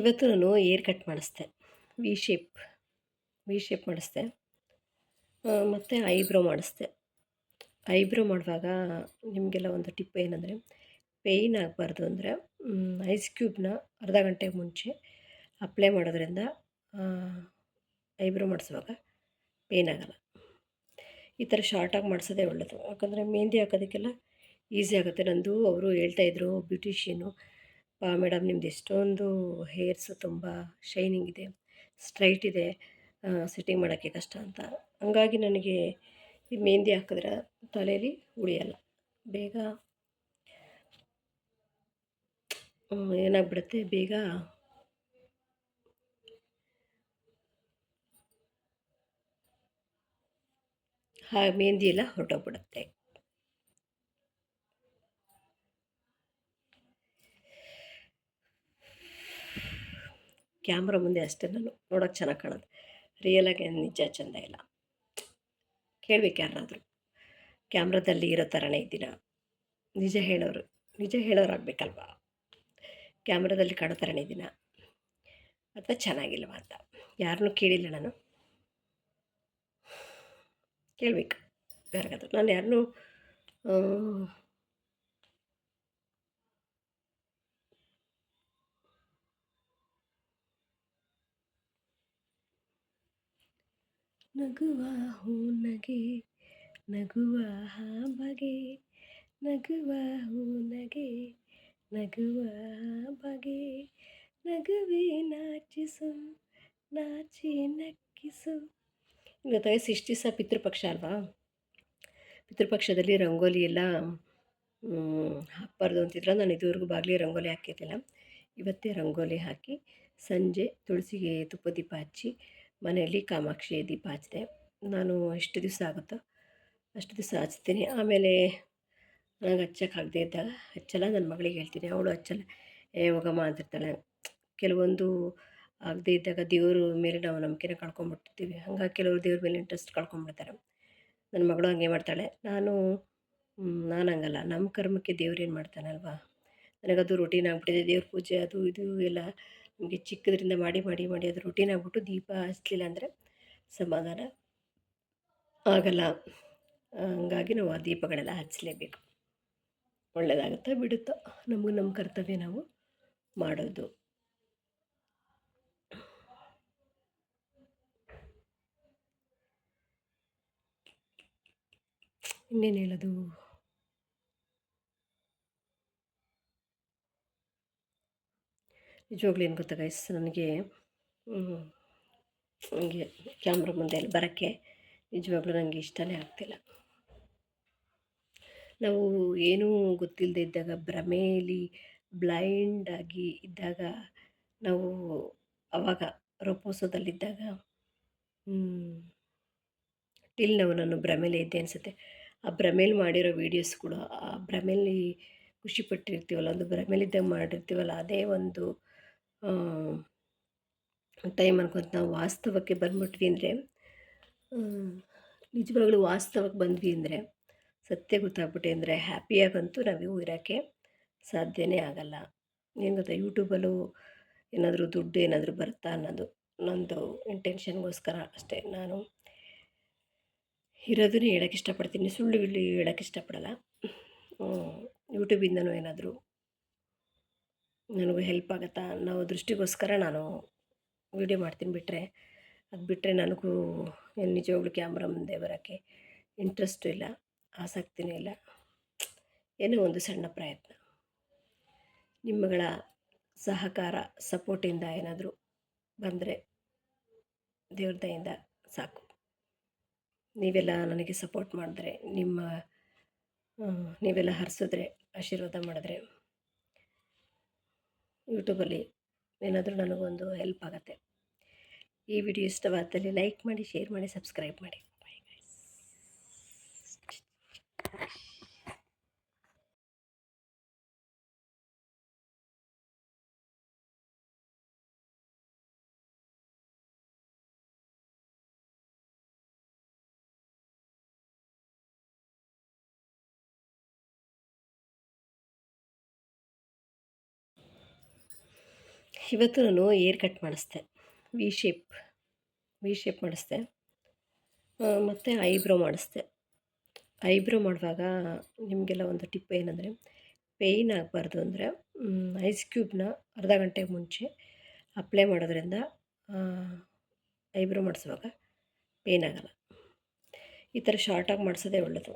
ಇವತ್ತು ನಾನು hair cut ಮಾಡಿಸ್ದೆ. ವಿ ಶೇಪ್ ವಿ ಶೇಪ್ ಮಾಡಿಸ್ದೆ. ಮತ್ತು ಐಬ್ರೋ ಮಾಡಿಸ್ದೆ. ಐಬ್ರೋ ಮಾಡುವಾಗ ನಿಮಗೆಲ್ಲ ಒಂದು ಟಿಪ್ ಏನಂದರೆ ಪೇಯ್ನ್ ಆಗಬಾರ್ದು ಅಂದರೆ ಐಸ್ ಕ್ಯೂಬ್ನ ಅರ್ಧ ಗಂಟೆ ಮುಂಚೆ ಅಪ್ಲೈ ಮಾಡೋದ್ರಿಂದ ಐಬ್ರೋ ಮಾಡಿಸುವಾಗ ಪೇಯ್ನ್ ಆಗಲ್ಲ. ಈ ಥರ ಶಾರ್ಟಾಗಿ ಮಾಡಿಸೋದೇ ಒಳ್ಳೆಯದು ಯಾಕಂದರೆ ಮೆಹಂದಿ ಹಾಕೋದಕ್ಕೆಲ್ಲ ಈಸಿ ಆಗುತ್ತೆ. ನಂದು ಅವರು ಹೇಳ್ತಾಯಿದ್ರು ಬ್ಯೂಟಿಷಿಯನು ಮೇಡಮ್, ನಿಮ್ದು ಎಷ್ಟೊಂದು ಹೇರ್ಸು ತುಂಬ ಶೈನಿಂಗ್ ಇದೆ, ಸ್ಟ್ರೈಟ್ ಇದೆ ಸೆಟ್ಟಿಂಗ್ ಮಾಡೋಕ್ಕೆ ಕಷ್ಟ ಅಂತ. ಹಂಗಾಗಿ ನನಗೆ ಈ ಮೆಹಂದಿ ಹಾಕಿದ್ರೆ ತಲೆಯಲ್ಲಿ ಉಳಿಯಲ್ಲ. ಬೇಗ ಏನಾಗ್ಬಿಡುತ್ತೆ? ಬೇಗ ಹಾ, ಮೆಹಂದಿ ಎಲ್ಲ ಹೊರಟೋಗ್ಬಿಡುತ್ತೆ. ಕ್ಯಾಮ್ರಾ ಮುಂದೆ ಅಷ್ಟೇ ನಾನು ನೋಡೋಕೆ ಚೆನ್ನಾಗಿ ಕಾಣೋದು ರಿಯಲಾಗಿ ನಿಜ ಚೆಂದ ಇಲ್ಲ. ಕೇಳ್ಬೇಕು ಯಾರಾದರೂ. ಕ್ಯಾಮ್ರಾದಲ್ಲಿ ಇರೋ ಥರನೇ ಇದ್ದೀನ ನಿಜ ಹೇಳೋರು ನಿಜ ಹೇಳೋರು ಆಗಬೇಕಲ್ವಾ ಕ್ಯಾಮ್ರಾದಲ್ಲಿ ಕಾಣೋ ಥರನೇ ಇದ್ದೀನ ಅಥವಾ ಚೆನ್ನಾಗಿಲ್ವ ಅಂತ? ಯಾರನ್ನೂ ಕೇಳಿಲ್ಲ ನಾನು. ಕೇಳಬೇಕು. ಯಾರಿಗಾದ್ರು. ನಾನು ಯಾರನ್ನೂ ನಗುವ ಹೂ ನಗೆ ನಗುವ ಬಗೆ ನಗುವ ಹೂ ನಗೆ ನಗುವ ಬಗೆ ನಗುವೆ ನಾಚಿಸು, ನಾಚಿ ನಕ್ಕಿಸು. ಗೊತ್ತಾಗ ಇಷ್ಟು ಪಿತೃಪಕ್ಷ ಅಲ್ವಾ? ಪಿತೃಪಕ್ಷದಲ್ಲಿ ರಂಗೋಲಿ ಎಲ್ಲ ಹಾಕ್ಬಾರ್ದು ಅಂತಿದ್ರೆ ನಾನು ಇದುವರೆಗೂ ಬಾಗಿಲಿ ರಂಗೋಲಿ ಹಾಕಿದ್ದಿಲ್ಲ ಇವತ್ತೇ ರಂಗೋಲಿ ಹಾಕಿ, ಸಂಜೆ ತುಳಸಿಗೆ ತುಪ್ಪ ದೀಪ ಹಚ್ಚಿ ಮನೆಯಲ್ಲಿ ಕಾಮಾಕ್ಷಿ ದೀಪ ಹಚ್ಚಿದೆ. ನಾನು ಎಷ್ಟು ದಿವಸ ಆಗುತ್ತೋ ಅಷ್ಟು ದಿವಸ ಹಚ್ತೀನಿ. ಆಮೇಲೆ ನನಗೆ ಹಚ್ಚೋಕ್ಕಾಗದೇ ಇದ್ದಾಗ ಹಚ್ಚಲ್ಲ ನನ್ನ ಮಗಳಿಗೆ ಹೇಳ್ತೀನಿ. ಅವಳು ಹಚ್ಚಲ್ಲ. ಏ, ಹೋಗಮ್ಮ ಅಂತಿರ್ತಾಳೆ. ಕೆಲವೊಂದು ಆಗದೆ ಇದ್ದಾಗ ದೇವ್ರ ಮೇಲೆ ನಾವು ನಂಬಿಕೆನ ಕಳ್ಕೊಂಬಿಟ್ಟಿರ್ತೀವಿ. ಹಂಗಾಗಿ ಕೆಲವರು ದೇವ್ರ ಮೇಲೆ ಇಂಟ್ರೆಸ್ಟ್ ಕಳ್ಕೊಂಬಿಡ್ತಾರೆ. ನನ್ನ ಮಗಳು ಹಂಗೆ ಮಾಡ್ತಾಳೆ. ನಾನು ನಾನು ಹಂಗಲ್ಲ. ನಮ್ಮ ಕರ್ಮಕ್ಕೆ ದೇವ್ರು ಏನು ಮಾಡ್ತಾನಲ್ವಾ? ನನಗದು ರೂಟೀನ್ ಆಗಿಬಿಟ್ಟಿದೆ. ದೇವ್ರ ಪೂಜೆ ಅದು ಇದು ಎಲ್ಲ ನಮಗೆ ಚಿಕ್ಕದ್ರಿಂದ ಮಾಡಿ ಮಾಡಿ ಮಾಡಿ ಅದು ರುಟೀನ್ ಆಗಿಬಿಟ್ಟು ದೀಪ ಹಚ್ಚಲಿಲ್ಲ ಅಂದರೆ ಸಮಾಧಾನ ಆಗಲ್ಲ. ಹಂಗಾಗಿ ನಾವು ಆ ದೀಪಗಳೆಲ್ಲ ಹಚ್ಚಲೇಬೇಕು ಒಳ್ಳೆಯದಾಗುತ್ತಾ ಬಿಡುತ್ತೋ? ನಮಗೂ ನಮ್ಮ ಕರ್ತವ್ಯ ನಾವು ಮಾಡೋದು. ಇನ್ನೇನು ಹೇಳೋದು? ನಿಜವಾಗ್ಲೂ ಏನು ಗೊತ್ತಾ ಗೈಸ್ ನನಗೆ ನನಗೆ ಕ್ಯಾಮ್ರ ಮುಂದೆ ಅಲ್ಲಿ ಬರೋಕ್ಕೆ ನಿಜವಾಗ್ಲೂ ನನಗೆ ಇಷ್ಟನೇ ಆಗ್ತಿಲ್ಲ. ನಾವು ಏನೂ ಗೊತ್ತಿಲ್ಲದೆ ಇದ್ದಾಗ, ಭ್ರಮೇಲಿ ಬ್ಲೈಂಡಾಗಿ ಇದ್ದಾಗ, ನಾವು ಅವಾಗ ರೊಪ್ಪೋಸೋದಲ್ಲಿದ್ದಾಗ ಟಿಲ್ ನಾವು ನಾನು ಭ್ರಮೇಲೆ ಇದ್ದೆ ಅನಿಸುತ್ತೆ. ಆ ಭ್ರಮೇಲಿ ಮಾಡಿರೋ ಕೂಡ, ಆ ಭ್ರಮೇಲಿ ಖುಷಿಪಟ್ಟಿರ್ತೀವಲ್ಲ ಒಂದು ಭ್ರಮೇಲಿದ್ದಾಗ ಮಾಡಿರ್ತೀವಲ್ಲ, ಅದೇ ಒಂದು ಟೈಮ್ ಅನ್ಕೊಂತ ನಾವು ವಾಸ್ತವಕ್ಕೆ ಬಂದ್ಬಿಟ್ವಿ ಅಂದರೆ ನಿಜವಾಗ್ಲೂ ವಾಸ್ತವಕ್ಕೆ ಬಂದ್ವಿ ಅಂದರೆ ಸತ್ಯ ಗೊತ್ತಾಗ್ಬಿಟ್ಟೆ ಅಂದರೆ ಹ್ಯಾಪಿಯಾಗಂತೂ ನಾವು ಇರೋಕ್ಕೆ ಸಾಧ್ಯವೇ ಆಗಲ್ಲ. ಏನು ಗೊತ್ತಾ ಯೂಟ್ಯೂಬಲ್ಲೂ ಏನಾದರೂ ದುಡ್ಡು ಏನಾದರೂ ಬರುತ್ತಾ ಅನ್ನೋದು ನಂದು ಇಂಟೆನ್ಷನ್ಗೋಸ್ಕರ ಅಷ್ಟೇ. ನಾನು ಇರೋದನ್ನೇ ಹೇಳೋಕ್ಕೆ ಇಷ್ಟಪಡ್ತೀನಿ, ಸುಳ್ಳು ಬಿಳ್ಳಿ ಹೇಳೋಕ್ಕೆ ಇಷ್ಟಪಡಲ್ಲ. ಯೂಟ್ಯೂಬಿಂದನೂ ಏನಾದರೂ ನನಗೂ ಹೆಲ್ಪ್ ಆಗುತ್ತಾ ಅನ್ನೋ ದೃಷ್ಟಿಗೋಸ್ಕರ ನಾನು ವೀಡಿಯೋ ಮಾಡ್ತೀನಿ ಬಿಟ್ಟರೆ ಅದು ಬಿಟ್ಟರೆ ನನಗೂ ನಿಜವಾಗ್ಲೂ ಕ್ಯಾಮ್ರಾ ಮುಂದೆ ಬರೋಕ್ಕೆ ಇಂಟ್ರೆಸ್ಟು ಇಲ್ಲ, ಆಸಕ್ತಿನೂ ಇಲ್ಲ. ಏನೋ ಒಂದು ಸಣ್ಣ ಪ್ರಯತ್ನ. ನಿಮ್ಮಗಳ ಸಹಕಾರ ಸಪೋರ್ಟಿಂದ ಏನಾದರೂ ಬಂದರೆ ದೇವ್ರ ದಯಿಂದ ಸಾಕು. ನೀವೆಲ್ಲ ನನಗೆ ಸಪೋರ್ಟ್ ಮಾಡಿದ್ರೆ, ನಿಮ್ಮ ನೀವೆಲ್ಲ ಹರಿಸಿದ್ರೆ, ಆಶೀರ್ವಾದ ಮಾಡಿದ್ರೆ ಯೂಟ್ಯೂಬಲ್ಲಿ ಏನಾದರೂ ನನಗೊಂದು ಹೆಲ್ಪ್ ಆಗುತ್ತೆ. ಈ ವಿಡಿಯೋ ಇಷ್ಟವಾದಲ್ಲಿ ಲೈಕ್ ಮಾಡಿ ಶೇರ್ ಮಾಡಿ ಸಬ್ಸ್ಕ್ರೈಬ್ ಮಾಡಿ. ಇವತ್ತು ನಾನು ಏರ್ ಕಟ್ ಮಾಡಿಸ್ದೆ. ವಿ ಶೇಪ್ ವಿ ಶೇಪ್ ಮಾಡಿಸ್ದೆ. ಮತ್ತು ಐಬ್ರೋ ಮಾಡಿಸ್ದೆ. ಐಬ್ರೋ ಮಾಡುವಾಗ ನಿಮಗೆಲ್ಲ ಒಂದು ಟಿಪ್ ಏನಂದರೆ ಪೇಯ್ನ್ ಆಗಬಾರ್ದು ಅಂದರೆ ಐಸ್ ಕ್ಯೂಬ್ನ ಅರ್ಧ ಗಂಟೆ ಮುಂಚೆ ಅಪ್ಲೈ ಮಾಡೋದ್ರಿಂದ ಐಬ್ರೋ ಮಾಡಿಸುವಾಗ ಪೇಯ್ನ್ ಆಗೋಲ್ಲ. ಈ ಥರ ಶಾರ್ಟಾಗಿ ಮಾಡಿಸೋದೇ ಒಳ್ಳೆಯದು